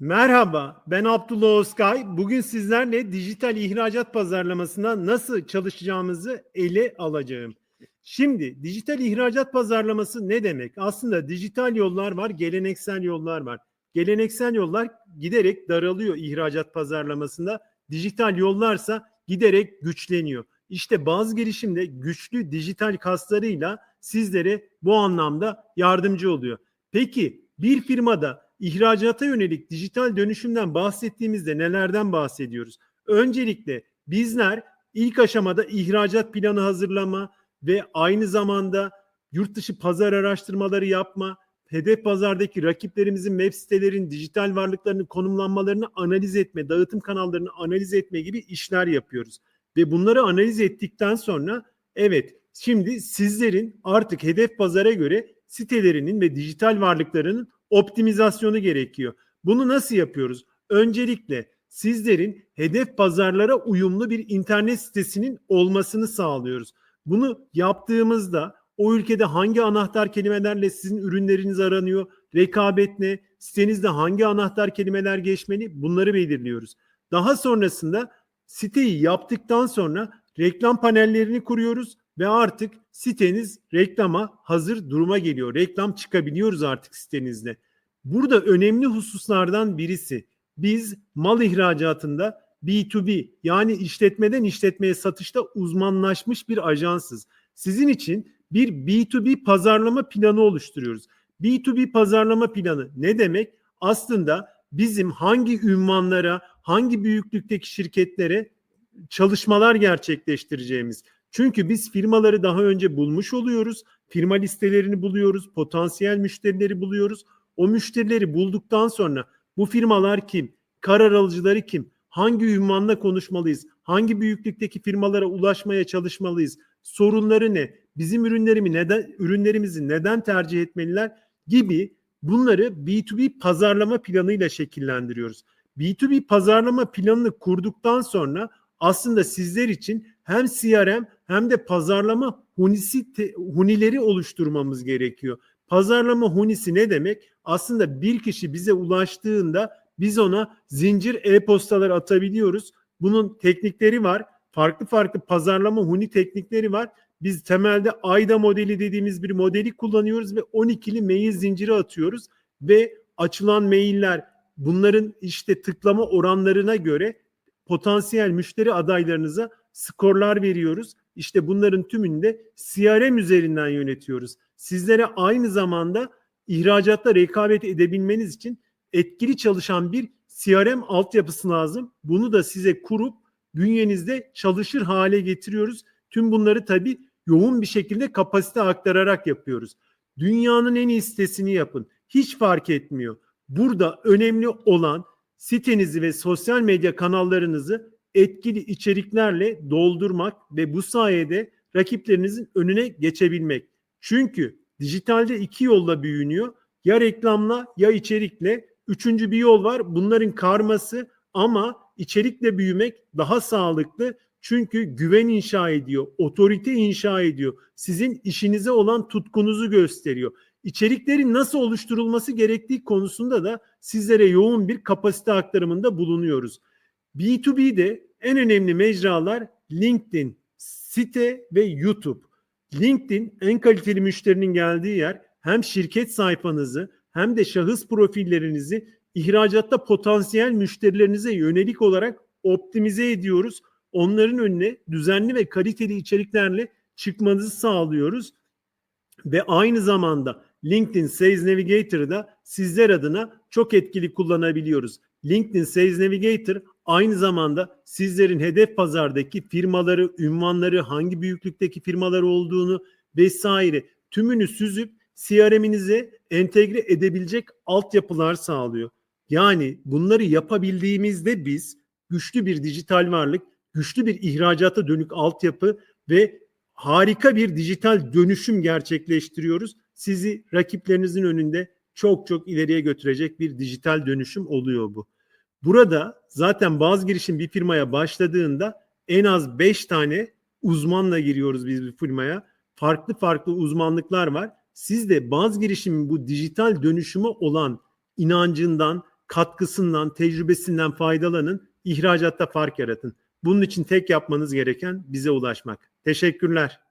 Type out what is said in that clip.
Merhaba, ben Abdullah Özkay. Bugün sizlerle dijital ihracat pazarlamasında nasıl çalışacağımızı ele alacağım. Şimdi dijital ihracat pazarlaması ne demek? Aslında dijital yollar var, geleneksel yollar var. Geleneksel yollar giderek daralıyor ihracat pazarlamasında. Dijital yollarsa giderek güçleniyor. İşte bazı girişimde güçlü dijital kaslarıyla sizlere bu anlamda yardımcı oluyor. Peki bir firmada ihracata yönelik dijital dönüşümden bahsettiğimizde nelerden bahsediyoruz? Öncelikle bizler ilk aşamada ihracat planı hazırlama ve aynı zamanda yurt dışı pazar araştırmaları yapma, hedef pazardaki rakiplerimizin web sitelerin dijital varlıklarını konumlanmalarını analiz etme, dağıtım kanallarını analiz etme gibi işler yapıyoruz. Ve bunları analiz ettikten sonra evet şimdi sizlerin artık hedef pazara göre sitelerinin ve dijital varlıklarının optimizasyonu gerekiyor. Bunu nasıl yapıyoruz? Öncelikle sizlerin hedef pazarlara uyumlu bir internet sitesinin olmasını sağlıyoruz. Bunu yaptığımızda o ülkede hangi anahtar kelimelerle sizin ürünleriniz aranıyor, rekabet ne, sitenizde hangi anahtar kelimeler geçmeli bunları belirliyoruz. Daha sonrasında siteyi yaptıktan sonra reklam panellerini kuruyoruz ve artık siteniz reklama hazır duruma geliyor. Reklam çıkabiliyoruz artık sitenizde. Burada önemli hususlardan birisi biz mal ihracatında B2B yani işletmeden işletmeye satışta uzmanlaşmış bir ajansız. Sizin için bir B2B pazarlama planı oluşturuyoruz. B2B pazarlama planı ne demek? Aslında bizim hangi ünvanlara, hangi büyüklükteki şirketlere çalışmalar gerçekleştireceğimiz. Çünkü biz firmaları daha önce bulmuş oluyoruz. Firma listelerini buluyoruz, potansiyel müşterileri buluyoruz. O müşterileri bulduktan sonra bu firmalar kim? Karar alıcıları kim? Hangi ünvanla konuşmalıyız? Hangi büyüklükteki firmalara ulaşmaya çalışmalıyız? Sorunları ne? Bizim ürünlerimi neden ürünlerimizi neden tercih etmeliler gibi bunları B2B pazarlama planıyla şekillendiriyoruz. B2B pazarlama planını kurduktan sonra aslında sizler için hem CRM hem de pazarlama hunisi te, hunileri oluşturmamız gerekiyor. Pazarlama hunisi ne demek? Aslında bir kişi bize ulaştığında biz ona zincir e-postalar atabiliyoruz. Bunun teknikleri var. Farklı farklı pazarlama huni teknikleri var. Biz temelde AYDA modeli dediğimiz bir modeli kullanıyoruz ve 12'li mail zinciri atıyoruz ve açılan mailler bunların işte tıklama oranlarına göre potansiyel müşteri adaylarınıza skorlar veriyoruz. İşte bunların tümünü de CRM üzerinden yönetiyoruz. Sizlere aynı zamanda ihracatta rekabet edebilmeniz için etkili çalışan bir CRM altyapısı lazım. Bunu da size kurup bünyenizde çalışır hale getiriyoruz. Tüm bunları tabii yoğun bir şekilde kapasite aktararak yapıyoruz. Dünyanın en iyi sitesini yapın. Hiç fark etmiyor. Burada önemli olan sitenizi ve sosyal medya kanallarınızı etkili içeriklerle doldurmak ve bu sayede rakiplerinizin önüne geçebilmek. Çünkü dijitalde iki yolla büyünüyor. Ya reklamla ya içerikle. Üçüncü bir yol var. Bunların karması ama içerikle büyümek daha sağlıklı. Çünkü güven inşa ediyor, otorite inşa ediyor. Sizin işinize olan tutkunuzu gösteriyor. İçeriklerin nasıl oluşturulması gerektiği konusunda da sizlere yoğun bir kapasite aktarımında bulunuyoruz. B2B'de en önemli mecralar LinkedIn, site ve YouTube. LinkedIn en kaliteli müşterinin geldiği yer hem şirket sayfanızı hem de şahıs profillerinizi ihracatta potansiyel müşterilerinize yönelik olarak optimize ediyoruz. Onların önüne düzenli ve kaliteli içeriklerle çıkmanızı sağlıyoruz. Ve aynı zamanda LinkedIn Sales Navigator'ı da sizler adına çok etkili kullanabiliyoruz. LinkedIn Sales Navigator aynı zamanda sizlerin hedef pazardaki firmaları, ünvanları, hangi büyüklükteki firmalar olduğunu vesaire tümünü süzüp CRM'inize entegre edebilecek altyapılar sağlıyor. Yani bunları yapabildiğimizde biz güçlü bir dijital varlık, güçlü bir ihracata dönük altyapı ve harika bir dijital dönüşüm gerçekleştiriyoruz. Sizi rakiplerinizin önünde çok çok ileriye götürecek bir dijital dönüşüm oluyor bu. Burada zaten bazı girişim bir firmaya başladığında en az 5 tane uzmanla giriyoruz biz bir firmaya. Farklı farklı uzmanlıklar var. Siz de bazı girişimin bu dijital dönüşüme olan inancından, katkısından, tecrübesinden faydalanın, ihracatta fark yaratın. Bunun için tek yapmanız gereken bize ulaşmak. Teşekkürler.